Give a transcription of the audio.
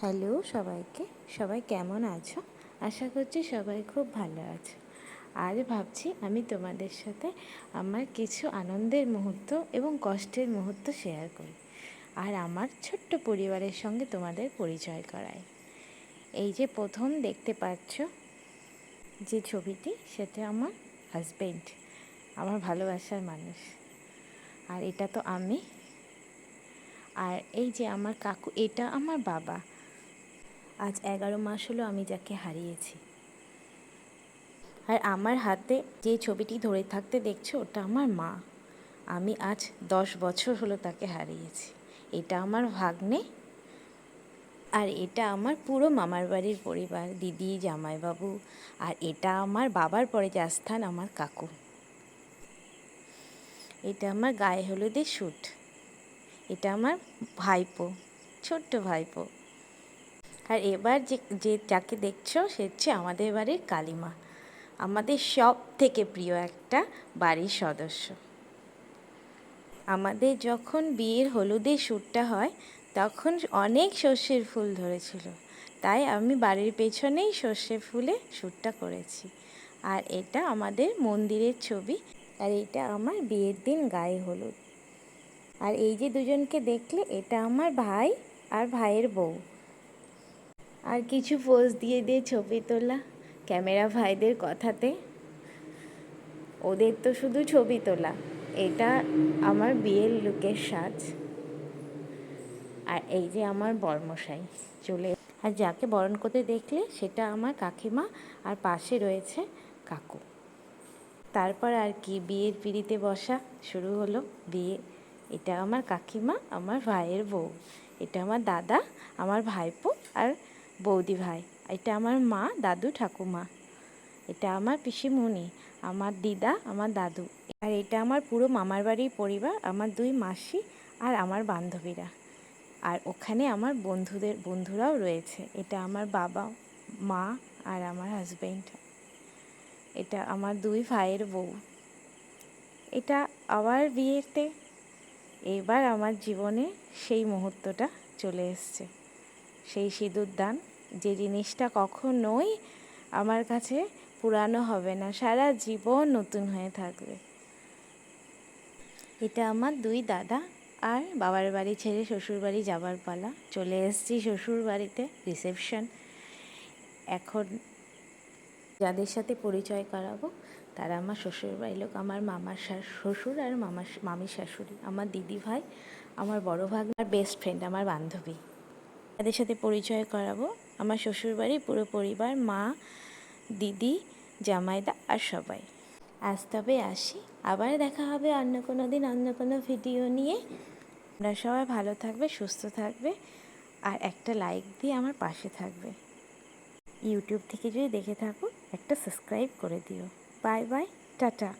Hello সবাইকে। সবাই কেমন আছো? আশা করছি সবাই খুব ভালো আছো। আজ ভাবছি আমি তোমাদের সাথে আমার কিছু আনন্দের মুহূর্ত এবং কষ্টের মুহূর্ত শেয়ার করি আর আমার ছোট্ট পরিবারের সঙ্গে তোমাদের পরিচয় করাই। এই যে প্রথম দেখতে পাচ্ছ যে ছবিটি, সেটা আমার হাজবেন্ড আমার ভালোবাসার মানুষ। আর এটা তো আমি। আর এই যে আমার কাকু, এটা আমার বাবা। আজ এগারো মাস হলো আমি যাকে হারিয়েছি। আর আমার হাতে যে ছবিটি ধরে থাকতে দেখছ, ওটা আমার মা। আমি আজ দশ বছর হলো তাকে হারিয়েছি। এটা আমার ভাগ্নে আর এটা আমার পুরো মামার বাড়ির পরিবার, দিদি, জামাইবাবু আর এটা আমার বাবার পরে যে আস্থান, আমার কাকু। এটা আমার গায়ে হলুদের শ্যুট এটা আমার ভাইপো, ছোট্ট ভাইপো। আর এবার যে যে যাকে দেখছ সে হচ্ছে আমাদের বাড়ির কালিমা, আমাদের সব থেকে প্রিয় একটা বাড়ির সদস্য। আমাদের যখন বিয়ের হলুদের শ্যুটটা হয়, তখন অনেক সর্ষের ফুল ধরেছিল, তাই আমি বাড়ির পেছনেই সর্ষে ফুলে শ্যুটটা করেছি। আর এটা আমাদের মন্দিরের ছবি, আর এটা আমার বিয়ের দিন গায়ে হলুদ। আর এই যে দুজনকে দেখলে, এটা আমার ভাই আর ভাইয়ের বউ। আর কিছু পোজ দিয়ে দিয়ে ছবি তোলা ক্যামেরা ভাইদের কথাতে। ওদের তো শুধু ছবি তোলা। এটা আমার বিয়ের লুকের সাজ। আর এই যে আমার বর্মশাই চলে আর যাকে বরণ করতে দেখলে সেটা আমার কাকিমা আর পাশে রয়েছে কাকু। তারপর আর কি বিয়ের পিড়িতে বসা শুরু হলো বিয়ে। এটা আমার কাকিমা, আমার ভাইয়ের বউ। এটা আমার দাদা, আমার ভাইপো আর বৌদি ভাই, এটা আমার মা, দাদু ঠাকুমা। এটা আমার পিসিমণি, আমার দিদা, আমার দাদু। আর এটা আমার পুরো মামার বাড়ির পরিবার, আমার দুই মাসি আর আমার বান্ধবীরা। আর ওখানে আমার বন্ধুদের, বন্ধুরাও রয়েছে। এটা আমার বাবা, মা আর আমার হাজব্যান্ড এটা আমার দুই ভাইয়ের বউ। এটা আবার বিয়েতে, এবার আমার জীবনে সেই মুহূর্তটা চলে এসছে। সেই সিঁদুর দান যে জিনিসটা কখনোই আমার কাছে পুরানো হবে না, সারা জীবন নতুন হয়ে থাকবে। এটা আমার দুই দাদা আর বাবার বাড়ি ছেড়ে শ্বশুর বাড়ি যাবার পালা। চলে এসেছি শ্বশুর বাড়িতে, রিসেপশন। এখন যাদের সাথে পরিচয় করাবো, তারা আমার শ্বশুর বাড়ির লোক, আমার মামার শ্বশুর আর মামার, মামির শাশুড়ি, আমার দিদি ভাই আমার বড় ভাগ্নার বেস্ট ফ্রেন্ড আমার বান্ধবী। তাদের সাথে পরিচয় করাবো। আমার শ্বশুরবাড়ি, পুরো পরিবার, মা, দিদি, জামাইদা আর সবাই। আজ তবে আসি। আবার দেখা হবে অন্য কোনো দিন, অন্য কোনো ভিডিও নিয়ে। আপনারা সবাই ভালো থাকবে, সুস্থ থাকবে আর একটা লাইক দিয়ে আমার পাশে থাকবে। ইউটিউব থেকে যদি দেখে থাকো, একটা সাবস্ক্রাইব করে দিও। Bye bye tata.